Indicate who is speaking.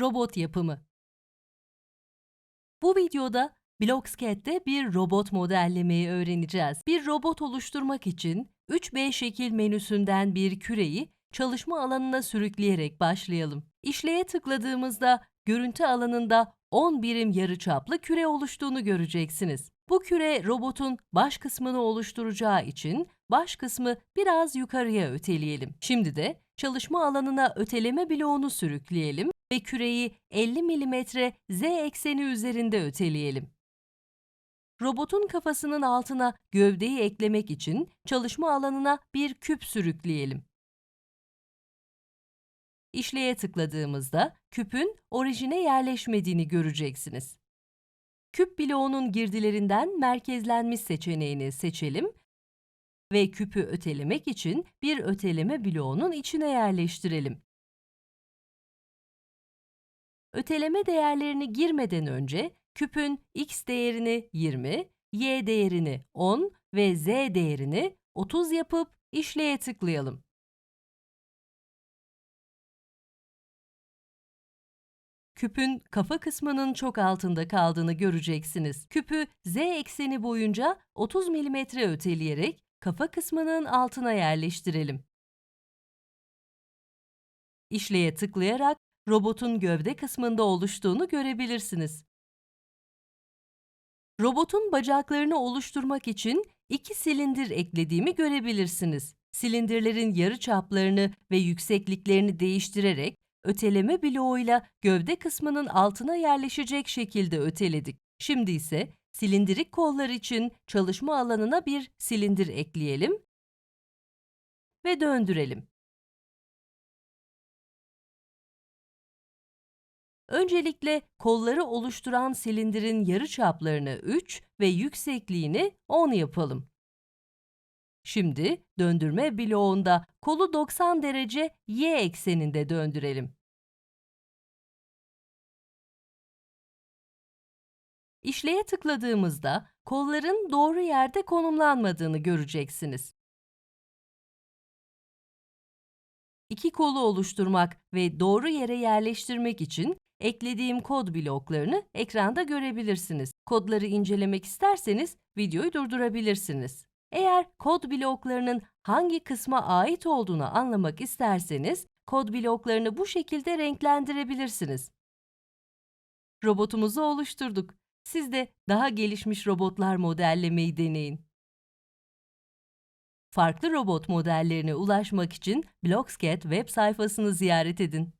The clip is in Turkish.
Speaker 1: Robot yapımı. Bu videoda Blocksket'te bir robot modellemeyi öğreneceğiz. Bir robot oluşturmak için 3B şekil menüsünden bir küreyi çalışma alanına sürükleyerek başlayalım. İşleye tıkladığımızda görüntü alanında 10 birim yarıçaplı küre oluştuğunu göreceksiniz. Bu küre robotun baş kısmını oluşturacağı için baş kısmı biraz yukarıya öteleyelim. Şimdi de çalışma alanına öteleme bloğunu sürükleyelim ve küreyi 50 mm z ekseni üzerinde öteleyelim. Robotun kafasının altına gövdeyi eklemek için çalışma alanına bir küp sürükleyelim. İşleye tıkladığımızda küpün orijine yerleşmediğini göreceksiniz. Küp bloğunun girdilerinden merkezlenmiş seçeneğini seçelim ve küpü ötelemek için bir öteleme bloğunun içine yerleştirelim. Öteleme değerlerini girmeden önce küpün x değerini 20, y değerini 10 ve z değerini 30 yapıp işleye tıklayalım. Küpün kafa kısmının çok altında kaldığını göreceksiniz. Küpü z ekseni boyunca 30 mm öteleyerek kafa kısmının altına yerleştirelim. İşleye tıklayarak robotun gövde kısmında oluştuğunu görebilirsiniz. Robotun bacaklarını oluşturmak için iki silindir eklediğimi görebilirsiniz. Silindirlerin yarıçaplarını ve yüksekliklerini değiştirerek öteleme bloğuyla gövde kısmının altına yerleşecek şekilde öteledik. Şimdi ise silindirik kollar için çalışma alanına bir silindir ekleyelim ve döndürelim. Öncelikle kolları oluşturan silindirin yarıçaplarını 3 ve yüksekliğini 10 yapalım. Şimdi döndürme bloğunda kolu 90 derece y ekseninde döndürelim. İşleye tıkladığımızda kolların doğru yerde konumlanmadığını göreceksiniz. İki kolu oluşturmak ve doğru yere yerleştirmek için eklediğim kod bloklarını ekranda görebilirsiniz. Kodları incelemek isterseniz videoyu durdurabilirsiniz. Eğer kod bloklarının hangi kısma ait olduğunu anlamak isterseniz kod bloklarını bu şekilde renklendirebilirsiniz. Robotumuzu oluşturduk. Siz de daha gelişmiş robotlar modellemeyi deneyin. Farklı robot modellerine ulaşmak için Blockscat web sayfasını ziyaret edin.